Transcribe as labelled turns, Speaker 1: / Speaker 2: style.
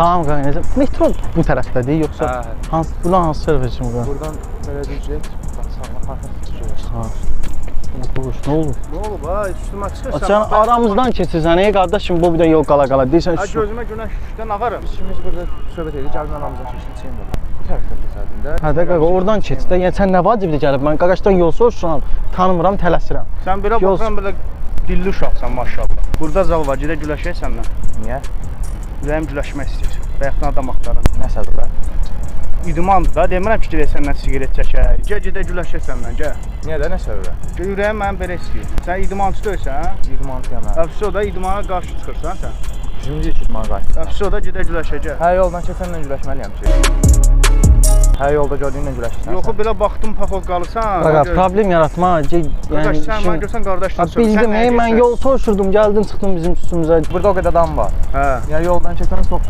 Speaker 1: Salam qaqa, necə? Metro bu tərəfdədir yoxsa
Speaker 2: Hə.
Speaker 1: hansı buradan hansı tərəfə kimi qaqa?
Speaker 2: Buradan belə düz get. Bax sağına parka düşürsən.
Speaker 1: Ha. Boş, nə oldu?
Speaker 3: Ne olub ha? Üstüme çıkırsan.
Speaker 1: Sən aramızdan keçirsən, ey qardaşım, bu bir də yol qala qala deyirsən.
Speaker 3: Ha
Speaker 1: şu-
Speaker 3: gözüme güneş düşten ağarım.
Speaker 2: İkimiz burada söhbət edirik. Gəlin aramızdan keçsin çeyin burada. Bu tərəfdən keçərdin də.
Speaker 1: Hə də qaqa, oradan keç də. Yəni sən nə vacibdir gəlib? Mən qaqaşdan yol soruşuram, tanımıram, tələsirəm.
Speaker 3: Sen belə baxıram belə dilli uşaqsan maşallah. Burada zal var, gedə güləşək səndən.
Speaker 2: Niyə?
Speaker 3: Ürəyim güləşmək istəyir. Bayaqdan adam axtarım.
Speaker 2: Nəsədir də?
Speaker 3: İdmandır da, demirəm ki, gedək səndən siqaret çəkək. Gəl gedə güləşək səndən, gəl.
Speaker 2: Niyə də nə səbəbə?
Speaker 3: Ürəyim mənim belə istəyir. Sən idmançı deyilsən, hə?
Speaker 2: 20 manat yana.
Speaker 3: Əfsus o da idmana qarşı çıxırsan sən.
Speaker 2: Birinci idman qayıt.
Speaker 3: Əfsus o da gedə güləşək, gəl.
Speaker 2: Hər yoldan keçənlə güləşməliyəm ki. Hər yolda gördüyünlə güləşirsən.
Speaker 3: Yoxu belə baxdım paxov qalırsan.
Speaker 1: Qaqa,
Speaker 3: gör-
Speaker 1: problem yaratma. ge-
Speaker 3: Qardaş,
Speaker 1: Yəni
Speaker 3: sən mənə görsən qardaşdan
Speaker 1: Ha, Bildim, ey mən yol soruşurdum, gəldin çıxdın bizim üstümüzə.
Speaker 2: Burada o qədər adam var.
Speaker 3: Hə.
Speaker 2: Yəni yoldan keçən çox